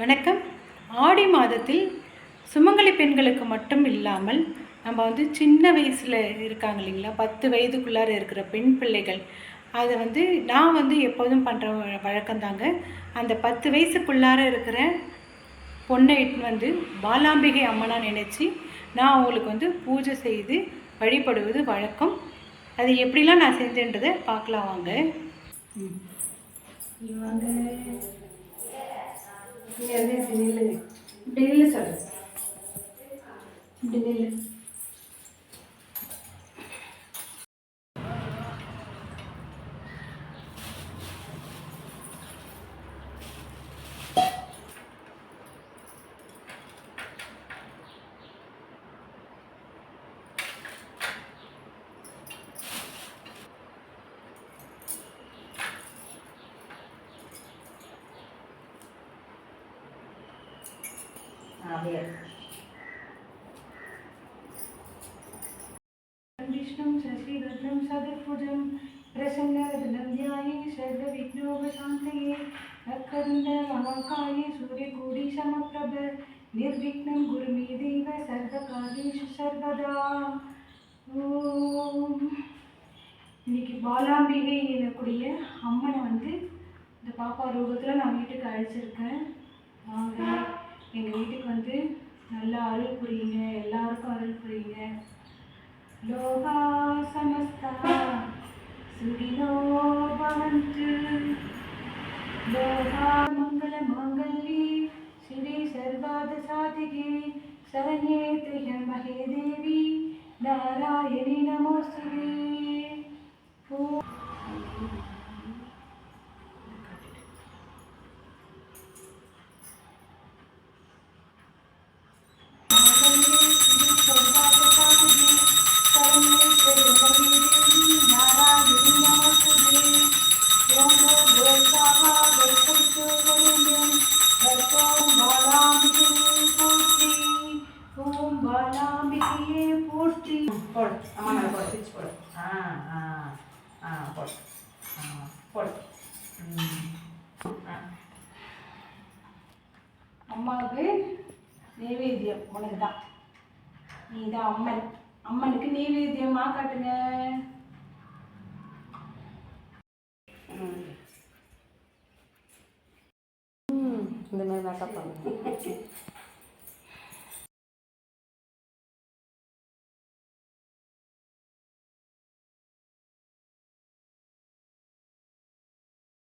வணக்கம். ஆடி மாதத்தில் சுமங்கலி பெண்களுக்கு மட்டும் இல்லாமல் நம்ம வந்து சின்ன வயசில் இருக்காங்க இல்லைங்களா? பத்து வயதுக்குள்ளார இருக்கிற பெண் பிள்ளைகள். அதை வந்து நான் வந்து எப்போதும் பண்ணுற வழக்கம்தாங்க அந்த பத்து வயசுக்குள்ளார இருக்கிற பொண்ணை வந்து பாலாம்பிகை அம்மனாக நினச்சி நான் அவங்களுக்கு வந்து பூஜை செய்து வழிபடுவது வழக்கம். அது எப்படிலாம் நான் செஞ்சேன்றதை பார்க்கலாம் வாங்க. வாங்க இங்கே வந்து இப்படி அப்படியே விஷ்ணும் சசிரத்னம் சதுர்புஜம் பிரசன்னவதனம் தியாயே சர்வ விக்னோபசாந்தயே அக்கருந்த மகாக்காயே சூரியகூடி சமப்பிரப நிர்விக்னம் குருமே தேவ சர்வதா ஓம் இன்னைக்கு பாலாம்பிகை எனக்கூடிய அம்மனை வந்து இந்த பாப்பா ரூபத்தில் நான் வீட்டுக்கு அழைச்சிருக்கேன். வாங்க. எங்கள் வீட்டுக்கு வந்து நல்லா அருள் புரியுங்க எல்லாருக்கும் அருள் புரியுங்க. லோகா சமஸ்தா சுகினோ பவந்து. லோகா மங்கள மங்கல்யே ஸ்ரீ சர்வாத சாதிகே சரண்யே திரியம்பகே தேவி நாராயணி நமோஸ்துவே ஓ அம்மா மேலே போடு. பிச்சு போடு. ஆ ஆ ஆ போடு. ஆ போடு. ம். ஆ. அம்மாவுக்கு நைவேத்தியம் உனக்கு தான். நீ தான் அம்மன். அம்மனுக்கு நைவேத்தியமா காட்டுங்க. இந்த மாதிரி மேக்கப் பண்ணுங்க